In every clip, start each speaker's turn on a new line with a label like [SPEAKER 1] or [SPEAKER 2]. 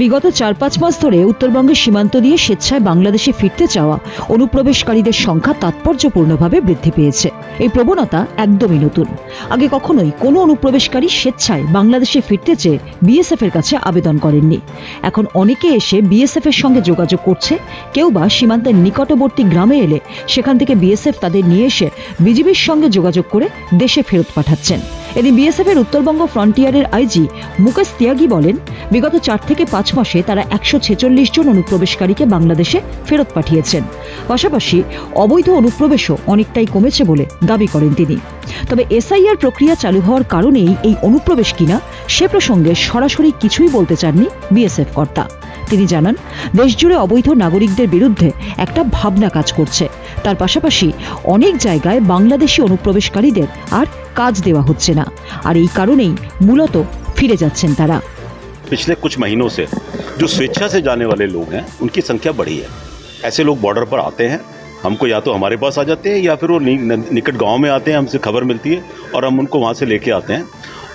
[SPEAKER 1] বিগত চার পাঁচ মাস ধরে উত্তরবঙ্গের সীমান্ত দিয়ে স্বেচ্ছায় বাংলাদেশে ফিরতে চাওয়া অনুপ্রবেশকারীদের সংখ্যা তাৎপর্যপূর্ণভাবে বৃদ্ধি পেয়েছে। এই প্রবণতা একদমই নতুন। আগে কখনোই কোনো অনুপ্রবেশকারী স্বেচ্ছায় বাংলাদেশে ফিরতে চেয়ে বিএসএফ এর কাছে আবেদন করেননি। এখন অনেকে এসে বিএসএফ এর সঙ্গে যোগাযোগ করছে, কেউ বা সীমান্তের নিকটবর্তী গ্রামে এলে সেখান থেকে বিএসএফ তাদের নিয়ে এসে বিজিবির সঙ্গে যোগাযোগ করে দেশে ফেরত পাঠাচ্ছেন। এদিন বিএসএফ এর উত্তরবঙ্গ ফ্রন্টিয়ারের আইজি মুকেশ তিয়াগি বলেন, বিগত চার থেকে পাঁচ মাসে তারা একশো ছেচল্লিশ জন অনুপ্রবেশকারীকে বাংলাদেশে ফেরত পাঠিয়েছেন। পাশাপাশি অবৈধ অনুপ্রবেশও অনেকটাই কমেছে বলে দাবি করেন তিনি। তবে এসআইআর প্রক্রিয়া চালু হওয়ার কারণেই এই অনুপ্রবেশ কিনা সে প্রসঙ্গে সরাসরি কিছুই বলতে চাননি বিএসএফ কর্তা। তিনি জানান দেশজুড়ে অবৈধ নাগরিকদের বিরুদ্ধে একটা ভাবনা কাজ করছে তার পাশাপাশি অনেক জায়গায় বাংলাদেশি অনুপ্রবেশকারীদের আর কাজ দেওয়া হচ্ছে না আর এই কারণেই মূলত ফিরে যাচ্ছেন তারা
[SPEAKER 2] पिछले कुछ महीनों से जो स्वेच्छा से जाने वाले लोग हैं उनकी संख्या बढ़ी है ऐसे लोग बॉर्डर पर आते हैं हमको या तो हमारे पास आ जाते हैं या फिर वो नि- न- निकट गांव में आते हैं हमसे खबर मिलती है और हम उनको वहाँ से लेके आते हैं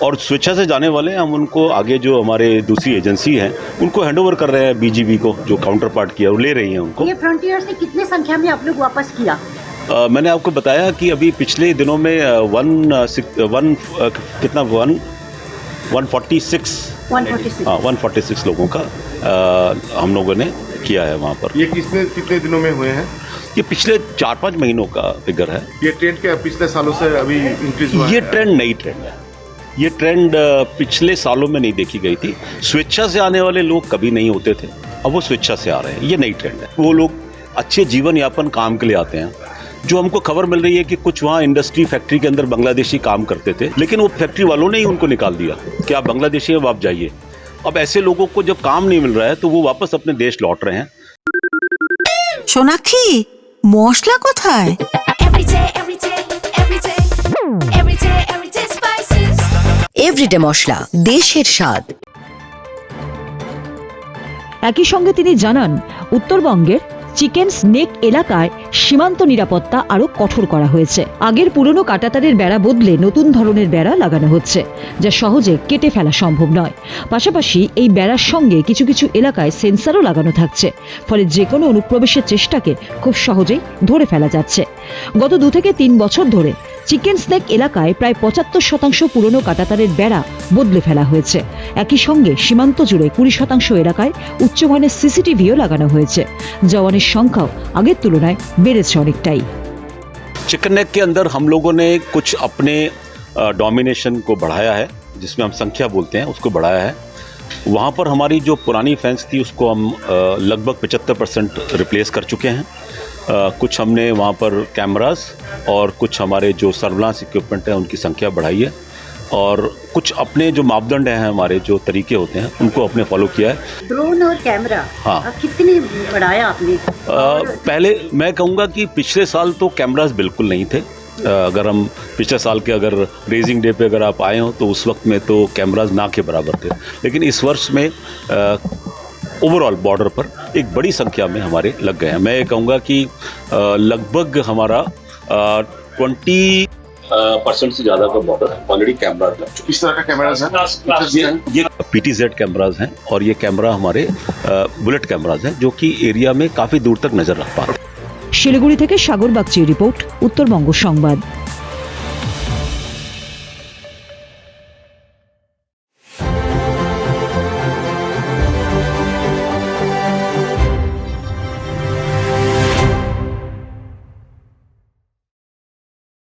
[SPEAKER 2] और स्वेच्छा से जाने वाले हैं। हम उनको आगे जो हमारे दूसरी एजेंसी है उनको हैंडओवर कर रहे हैं बीजीबी को जो काउंटर पार्ट किया वो ले रही है उनको।
[SPEAKER 3] ये फ्रंटियर से कितने संख्या में आप लोग वापस किया?
[SPEAKER 2] अ, मैंने आपको बताया कि अभी पिछले दिनों में वन वन कितना वन वन फोर्टी सिक्स
[SPEAKER 3] 146
[SPEAKER 2] हाँ वन फोर्टी सिक्स लोगों का अ, हम लोगों ने किया है वहाँ पर।
[SPEAKER 4] ये कितने कितने दिनों में हुए हैं?
[SPEAKER 2] ये पिछले चार पाँच महीनों का फिगर है।
[SPEAKER 4] ये ट्रेंड क्या पिछले सालों से अभी इंक्रीज हुआ
[SPEAKER 2] ये ट्रेंड नई ट्रेंड है। ये ट्रेंड अ, पिछले सालों में नहीं देखी गई थी स्वेच्छा से आने वाले लोग कभी नहीं होते थे अब वो स्वेच्छा से आ रहे हैं ये नई ट्रेंड है वो लोग अच्छे जीवन यापन काम के लिए आते हैं जो हमको खबर मिल रही है कि कुछ वहाँ इंडस्ट्री फैक्ट्री के अंदर बांग्लादेशी काम करते थे लेकिन वो फैक्ट्री वालों ने ही उनको निकाल दिया कि आप बांग्लादेशी हैं अब आप जाइए अब ऐसे लोगों को जब काम नहीं मिल रहा है तो वो वापस अपने देश लौट रहे हैं
[SPEAKER 5] সোনাক্ষী মশলা কোথায়
[SPEAKER 6] Every day, every day, every day, every day, every day spices.
[SPEAKER 5] everyday মশলা, দেশের স্বাদ।
[SPEAKER 1] একই সঙ্গে তিনি জানান, উত্তরবঙ্গের চিকেন স্নেক এলাকায় সীমান্ত নিরাপত্তা আরও কঠোর করা হয়েছে। আগের পুরনো কাটাতারের বেড়া বদলে নতুন ধরনের বেড়া লাগানো হচ্ছে, যা সহজে কেটে ফেলা সম্ভব নয়। পাশাপাশি এই বেড়ার সঙ্গে কিছু কিছু এলাকায় সেন্সারও লাগানো থাকছে, ফলে যে কোনো অনুপ্রবেশের চেষ্টাকে খুব সহজেই ধরে ফেলা যাচ্ছে। গত দু থেকে তিন বছর ধরে চিকেন স্নেক এলাকায় প্রায় পঁচাত্তর শতাংশ পুরনো কাটাতারের বেড়া বদলে ফেলা হয়েছে একই সঙ্গে সীমান্ত জুড়ে কুড়ি শতাংশ এলাকায় উচ্চমানের সিসিটিভিও লাগানো হয়েছে জওয়ানের সংখ্যাও আগের তুলনায় বেড়েছে অনেকটাই
[SPEAKER 2] चिकन नेक के अंदर हम लोगों ने कुछ अपने डोमिनेशन को बढ़ाया है जिसमें हम संख्या बोलते हैं उसको बढ़ाया है वहाँ पर हमारी जो पुरानी फैंस थी उसको हम अ, लगभग पचहत्तर परसेंट रिप्लेस कर चुके हैं कुछ हमने वहाँ पर कैमरास और कुछ हमारे जो सर्विलांस इक्विपमेंट हैं उनकी संख्या बढ़ाई है। और कुछ अपने जो मापदंड हैं हमारे जो तरीके होते हैं उनको अपने फॉलो किया है।
[SPEAKER 3] ड्रोन और कैमरा
[SPEAKER 2] हाँ।
[SPEAKER 3] कितनी बढ़ाया आपने?
[SPEAKER 2] अ, पहले मैं कहूँगा कि पिछले साल तो कैमरास बिल्कुल नहीं थे। अगर हम पिछले साल के अगर रेजिंग डे पे अगर आप आए हो तो उस वक्त में तो कैमरास ना के बराबर थे। लेकिन इस वर्ष में ओवरऑल बॉर्डर पर एक बड़ी संख्या में हमारे लग गए हैं मैं ये कहूँगा कि अ, लगभग हमारा ट्वेंटी परसेंट से ज़्यादा का बॉर्डर ऑलरेडी कैमरा लग चुका
[SPEAKER 4] किस तरह का कैमरा है
[SPEAKER 2] ये ये पी टी जेड कैमराज हैं और ये कैमरा हमारे बुलेट कैमराज हैं जो कि एरिया में काफ़ी दूर तक नज़र रख पा रहे हैं
[SPEAKER 1] শিলিগুড়ি থেকে সাগর বাগচির রিপোর্ট উত্তরবঙ্গ সংবাদ